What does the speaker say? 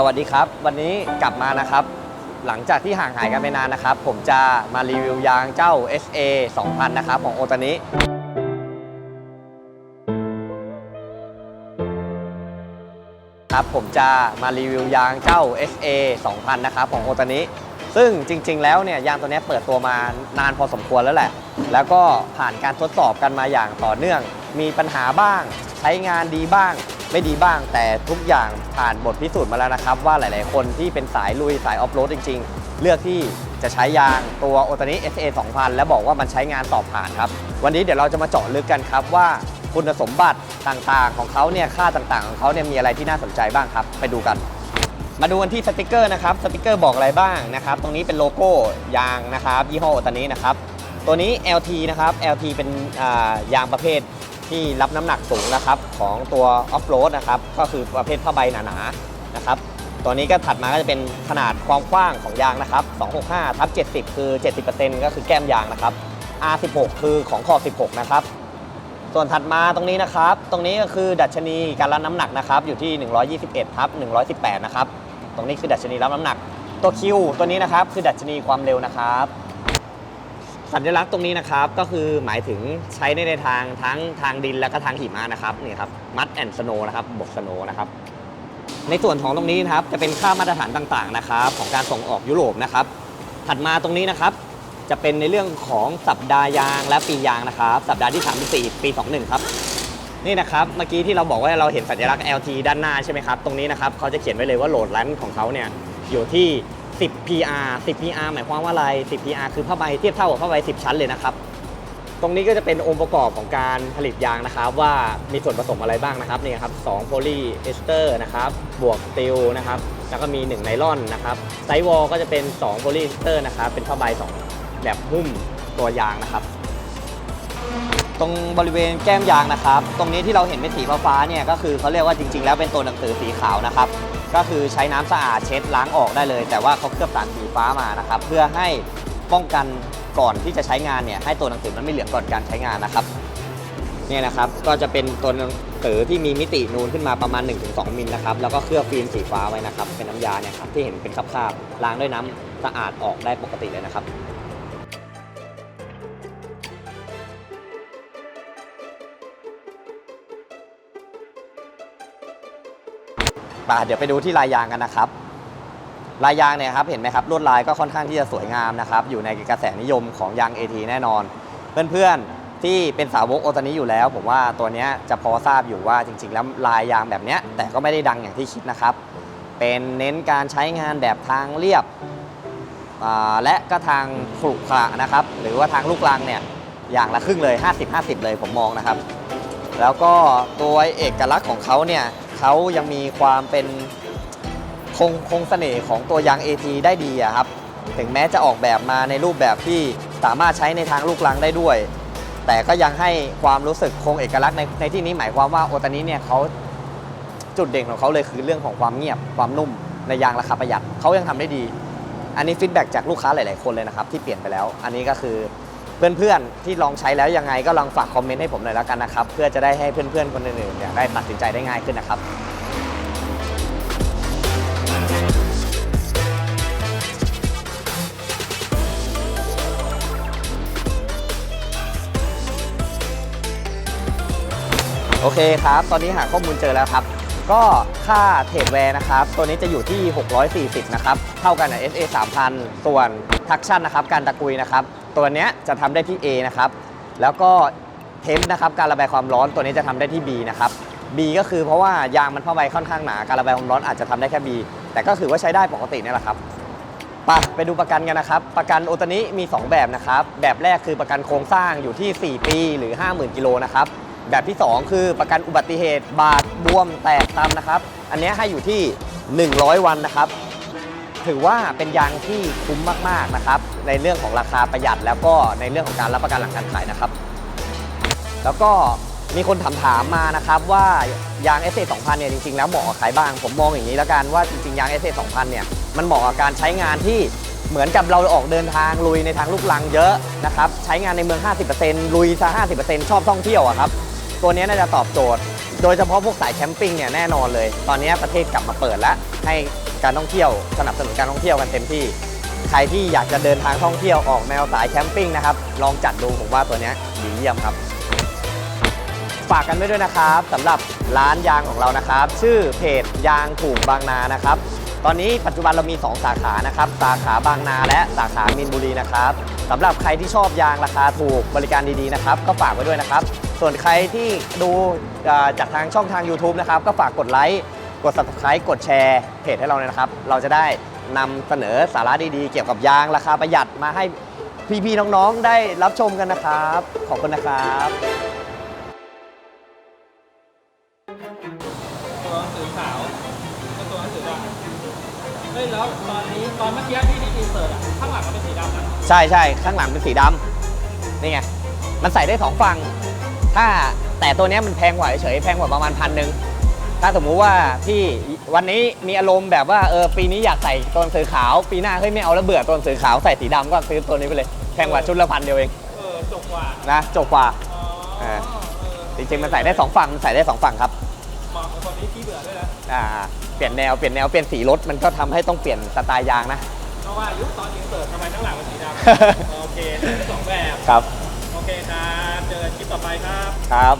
สวัสดีครับ วันนี้กลับมานะครับ หลังจากที่ห่างหายกันไปนานนะครับ ผมจะมารีวิวยางเจ้า SA 2000 นะครับของโอตานิครับผมจะมารีวิวยางเจ้า SA 2000 นะครับของโอตานิซึ่งจริง ๆ แล้วเนี่ยยางตัวนี้เปิดตัวมานานพอสมควรแล้วแหละ แล้วก็ผ่านการทดสอบกันมาอย่างต่อเนื่อง มีปัญหาบ้าง ใช้งานดีบ้าง ไม่ดีบ้าง แต่ทุกอย่างผ่านบทพิสูจน์มาแล้วนะครับ ว่าหลาย ๆ คนที่เป็นสายลุยสายออฟโรดจริง ๆ เลือกที่จะใช้ยางตัวโอตานิ SA 2000 แล้วบอกว่ามันใช้งานสอบผ่านครับ วันนี้เดี๋ยวเราจะมาเจาะลึกกันครับว่าคุณสมบัติต่างๆ ของเขาเนี่ยค่าต่างๆ ของเขาเนี่ยมีอะไรที่น่าสนใจบ้างครับ ไปดูกัน มาดูกันที่สติกเกอร์นะครับสติกเกอร์บอกอะไรบ้างนะครับ ตรงนี้เป็นโลโก้ยางนะครับ ยี่ห้อโอตานินะครับตัวนี้ LT นะครับ LT เป็นยางประเภท ที่รับน้ำหนักสูงนะครับของตัวออฟโรดนะครับก็คือประเภทผ้าใบหนาๆนะครับตัวนี้ก็ถัดมาก็จะเป็นขนาดความกว้างของยางนะครับ265ทับ70 คือ 70%ก็คือแก้มยางนะครับ R16 คือของขอบ16 นะครับ ส่วนถัดมาตรงนี้นะครับ ตรงนี้ก็คือดัชนีการรับน้ำหนักนะครับอยู่ที่ 121ทับ118 นะครับ ตรงนี้คือดัชนีรับน้ำหนัก ตัวคิวตัวนี้นะครับคือดัชนีความเร็วนะครับ สัญลักษณ์ตรงนี้นะครับก็คือหมายถึงใช้ในในทางทั้งทางดินและก็ทางหิมะนะครับนี่ครับมัดแอนสโนนะครับบกสโนนะครับในส่วนของตรงนี้นะครับจะเป็นค่ามาตรฐานต่างๆนะครับของการส่งออกยุโรปนะครับถัดมาตรงนี้นะครับจะเป็นในเรื่องของสัปดาห์ยางและปียางนะครับ สัปดาห์ที่3ที่4ปี 21 ครับ นี่นะครับเมื่อกี้ที่เราบอกว่าเราเห็นสัญลักษณ์ LT ด้านหน้าใช่ไหมครับ ตรงนี้นะครับเขาจะเขียนไว้เลยว่าโหลดแลนของเขาเนี่ยอยู่ที่ 10 PR 10 PR หมายความว่าอะไร 10 PR คือผ้าใบเทียบเท่ากับผ้าใบ 10 ชั้นเลยนะครับ ตรงนี้ก็จะเป็นองค์ประกอบของการผลิตยางนะครับ ว่ามีส่วนผสมอะไรบ้างนะครับนี่ครับ2โพลีเอสเตอร์นะครับบวกสตีลนะครับแล้วก็มี1ไนลอนนะครับไซวอลก็จะเป็น2โพลีเอสเตอร์นะครับเป็นผ้าใบสองแบบหุ้มตัวยางนะครับ ตรงบริเวณแก้มยางนะครับ ตรงนี้ที่เราเห็นเป็นสีฟ้าๆเนี่ยก็คือเขาเรียกว่าจริง ๆ แล้วเป็นตัวหนังสือสีขาวนะครับ ก็คือใช้น้ำสะอาดเช็ดล้างออกได้เลย แต่ว่าเขาเคลือบสารสีฟ้ามานะครับเพื่อให้ป้องกันก่อนที่จะใช้งานเนี่ยให้ตัวหนังสือมันไม่เหลืองก่อนการใช้งานนะครับเนี่ยนะครับก็จะเป็นตัวหนังสือที่มีมิตินูนขึ้นมาประมาณ 1-2 มิลนะครับแล้วก็เคลือบฟิล์มสีฟ้าไว้นะครับเป็นน้ำยาเนี่ยครับที่เห็นเป็นคราบๆล้างด้วยน้ำสะอาดออกได้ปกติเลยนะครับ ป่ะเดี๋ยวไปดูที่ลายยางกันนะครับ ลายยางเนี่ยครับเห็นไหมครับลวดลายก็ค่อนข้างที่จะสวยงามนะครับ อยู่ในกระแสนิยมของยาง AT แน่นอน เพื่อนๆที่เป็นสาวกโอตานี้อยู่แล้ว ผมว่าตัวนี้จะพอทราบอยู่ว่าจริง ๆ แล้วลายยางแบบเนี้ยแต่ก็ไม่ได้ดังอย่างที่คิดนะครับ เป็นเน้นการใช้งานแบบทางเรียบและก็ทางขรุขระนะครับ หรือว่าทางลูกรังเนี่ยอย่างละครึ่งเลย 50-50 เลยผมมองนะครับ แล้วก็ตัวเอกลักษณ์ของเขาเนี่ย เขายังมีความเป็นคงคงเสน่ห์ของตัวยาง AT ได้ดีอะครับ ถึงแม้จะออกแบบมาในรูปแบบที่สามารถใช้ในทางลูกลังได้ด้วย แต่ก็ยังให้ความรู้สึกคงเอกลักษณ์ในในที่นี้หมายความว่าโอตานี้เนี่ยเขาจุดเด่นของเขาเลยคือเรื่องของความเงียบความนุ่มในยางราคาประหยัดเขายังทำได้ดี อันนี้ฟีดแบ็จากลูกค้าหลาย ๆ คนเลยนะครับที่เปลี่ยนไปแล้ว อันนี้ก็คือ เพื่อนๆที่ลองใช้แล้วยังไงก็ลองฝากคอมเมนต์ให้ผมหน่อยแล้วกันนะครับ เพื่อจะได้ให้เพื่อนๆคนอื่นๆเนี่ยได้ตัดสินใจได้ง่ายขึ้นนะครับโอเคครับ ตอนนี้หาข้อมูลเจอแล้วครับ ก็ค่าเทรดแวร์นะครับ ตัวนี้จะอยู่ที่ 640 นะครับ เท่ากันกับ SA 3000 ส่วนทักชั่นนะครับ การตะกุยนะครับ ตัวเนี้ยจะทำได้ที่ A นะครับ แล้วก็เทมนะครับ การระบายความร้อนตัวนี้จะทำได้ที่ B นะครับ B ก็คือเพราะว่ายางมันผ้าใบค่อนข้างหนา การระบายความร้อนอาจจะทำได้แค่ B แต่ก็ถือว่าใช้ได้ปกตินี่แหละครับไปไปดูประกันกันนะครับ ประกันโอตานิมี 2 แบบนะครับ แบบแรกคือประกันโครงสร้างอยู่ที่ 4 ปีหรือ 50,000 กิโลนะครับ แบบที่ 2 คือประกันอุบัติเหตุบาด บวมแตกตามนะครับ อันนี้ให้อยู่ที่ 100 วันนะครับ ถือว่าเป็นยางที่คุ้มมากๆนะครับ ในเรื่องของราคาประหยัดแล้วก็ในเรื่องของการรับประกันหลังการขายนะครับ แล้วก็มีคนถามถามมานะครับว่ายาง s อ2000เนี่ยจริงๆ แล้วเหมาะกับใครบ้าง ผมมองอย่างนี้แล้วกันว่าจริงๆ ยาง s อ2000เนี่ยมันเหมาะกับการใช้งานที่เหมือนกับเราออกเดินทางลุยในทางลูกลังเยอะนะครับใช้งานในเมือง 50%ลุยซะ50%ชอบท่องเที่ยวอะครับ ตัวนี้น่าจะตอบโจทย์ โดยเฉพาะพวกสายแคมปิ้งเนี่ยแน่นอนเลย ตอนนี้ประเทศกลับมาเปิดแล้ว ให้การท่องเที่ยวสนับสนุนการท่องเที่ยวกันเต็มที่ ใครที่อยากจะเดินทางท่องเที่ยวออกแนวสายแคมปิ้งนะครับ ลองจัดดูผมว่าตัวนี้ดีเยี่ยมครับ ฝากกันไว้ด้วยนะครับสำหรับร้านยางของเรานะครับ ชื่อเพจยางถูกบางนานะครับ ตอนนี้ปัจจุบันเรามี 2 สาขานะครับ สาขาบางนาและสาขามินบุรีนะครับสำหรับใครที่ชอบยางราคาถูกบริการดีๆนะครับ ก็ฝากไว้ด้วยนะครับ ส่วนใครที่ดูจากทางช่องทาง YouTube นะครับ ก็ฝากกดไลค์กด Subscribe กดแชร์เพจให้เราเลยนะครับ เราจะได้นำเสนอสาระดีๆ เกี่ยวกับยางราคาประหยัดมาให้พี่ๆน้องๆได้รับชมกันนะครับ ขอบคุณนะครับตัวหนังสือขาวก็ตัวหนังสือดำ ฮ้ยแล้วตอนนี้ตอนเมื่อกี้ที่ที่อินเสิร์ตอะข้างหลังมันเป็นสีดำนะใช่ใช่ข้างหลังเป็นสีดำนี่ไงมันใส่ได้สองฝั่งถ้าแต่ตัวเนี้ยมันแพงกว่าเฉยๆแพงกว่าประมาณพันหนึ่งถ้าสมมุติว่าพี่วันนี้มีอารมณ์แบบว่าเออปีนี้อยากใส่ตัวหนังสือขาว ปีหน้าเฮ้ยไม่เอาแล้วเบื่อตัวหนังสือขาวใส่สีดำก็ซื้อตัวนี้ไปเลยแพงกว่าชุดละพันเดียวเองเออจบกว่านะจบกว่า อ๋อเออเออจริงๆมันใส่ได้สองฝั่งมันใส่ได้สองฝั่งครับ อด้วยนะอ่าเปลี่ยนแนวเปลี่ยนแนวเปลี่ยนสีรถมันก็ทำให้ต้องเปลี่ยนสไตล์ยางนะเพราะว่ายุคตอนอินเสิร์ตทำไมข้างหลังเป็นสีดำโอเคใส่ได้สองแบบครับโอเคครับเจอกันคลิปต่อไปครับครับ